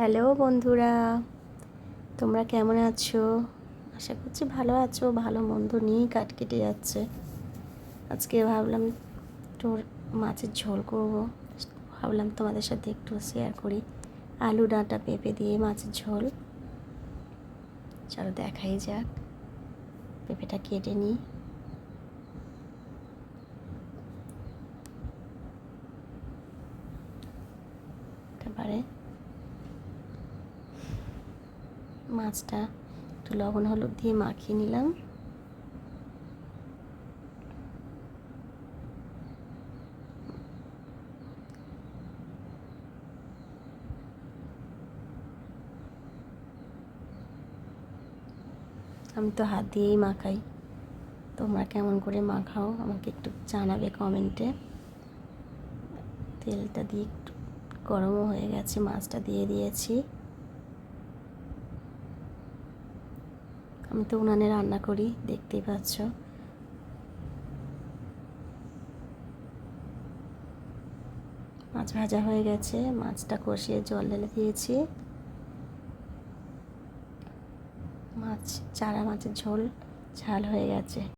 Hello বন্ধুরা, তোমরা কেমন আছো? আশা করছি ভালো আছো, ভালো মন্দ নিয়েই কাট কেটে যাচ্ছে। আজকে ভাবলাম তোর মাছের ঝোল করব। ভাবলাম তোমাদের সাথে একটু শেয়ার করি। আলু ডাঁটা পেঁপে দিয়ে মাছের ঝোল। চলো দেখাই যাক। পেঁপেটা কেটে নিই। তারপরে মাছটা একটু লবণ হলুদ দিয়ে মাখিয়ে নিলাম। আমি তো হাত দিয়েই মাখাই। তোমরা কেমন করে মাখাও আমাকে একটু জানাবে কমেন্টে। তেলটা দিয়ে একটু গরমও হয়ে গেছে, মাছটা দিয়ে দিয়েছি। আমি তো উনানে রান্না করি, দেখতেই পাচ্ছ। মাছ ভাজা হয়ে গেছে, মাছটা কষিয়ে জল ঢেলে দিয়েছি। মাছ, চারা মাছের ঝোল, ঝাল হয়ে গেছে।